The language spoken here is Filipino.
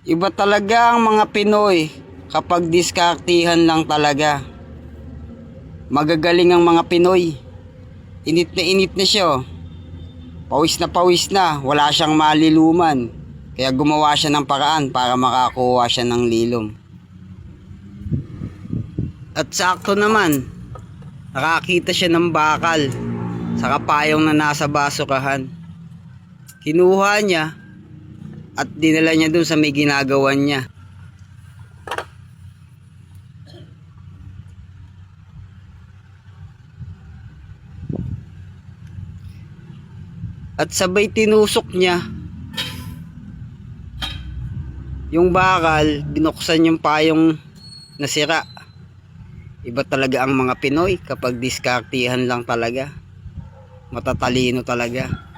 Iba talaga ang mga Pinoy kapag diskartihan lang talaga. Magagaling ang mga Pinoy. Init na init na siya. oh. Pawis na pawis na, wala siyang maliluman. Kaya gumawa siya ng paraan para makakuha siya ng lilom. At sakto naman, nakakita siya ng bakal sa kapayong na nasa basurahan. Kinuha niya at dinala niya dun sa may ginagawan niya. At sabay tinusok niya. Yung bakal, binuksan yung payong nasira. Iba talaga ang mga Pinoy kapag diskartihan lang talaga. Matatalino talaga.